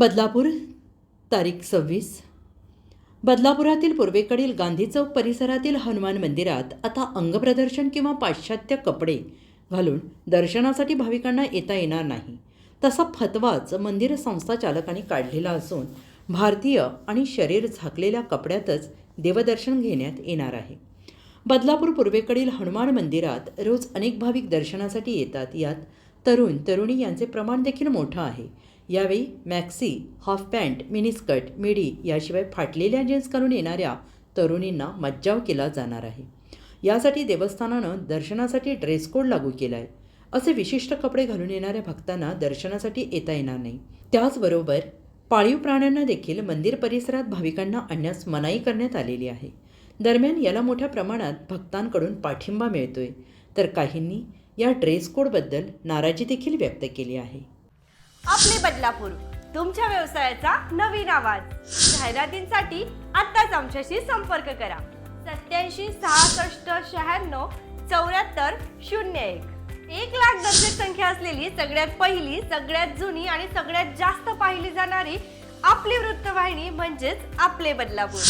बदलापूर तारीख सव्वीस. बदलापुरातील पूर्वेकडील गांधी चौक परिसरातील हनुमान मंदिरात आता अंगप्रदर्शन किंवा पाश्चात्य कपडे घालून दर्शनासाठी भाविकांना येता येणार नाही. तसा फतवाच मंदिर संस्था चालकांनी काढलेला असून भारतीय आणि शरीर झाकलेल्या कपड्यातच देवदर्शन घेण्यात येणार आहे. बदलापूर पूर्वेकडील हनुमान मंदिरात रोज अनेक भाविक दर्शनासाठी येतात यात तरुण तरुणी यांचे प्रमाण देखील मोठं आहे. यावेळी maxi half pant miniskirt midi याशिवाय फाटलेल्या जीन्स घालून येणाऱ्या तरुणींना मज्जाव केला जाणार आहे. यासाठी देवस्थानानं दर्शनासाठी ड्रेस कोड लागू केला आहे असे विशिष्ट कपडे घालून येणाऱ्या भक्तांना दर्शनासाठी येता येणार नाही. त्याचबरोबर पाळीव प्राण्यांना देखील मंदिर परिसरात भाविकांना आणण्यास मनाई करण्यात आलेली आहे. दरम्यान याला मोठ्या प्रमाणात भक्तांकडून पाठिंबा मिळतोय. तर काहींनी या ड्रेस कोडबद्दल नाराजी देखील व्यक्त केली आहे. आपले बदलापूर तुमच्या व्यवसायाचा नवीन आवाज. जाहिरातींसाठी आत्ताच आमच्याशी संपर्क करा. सत्याऐंशी सहासष्ट शहाण्णव चौऱ्याहत्तर शून्य एक. एक लाख दर्शक संख्या असलेली सगळ्यात पहिली सगळ्यात जुनी आणि सगळ्यात जास्त पाहिली जाणारी आपली वृत्तवाहिनी म्हणजेच आपले बदलापूर.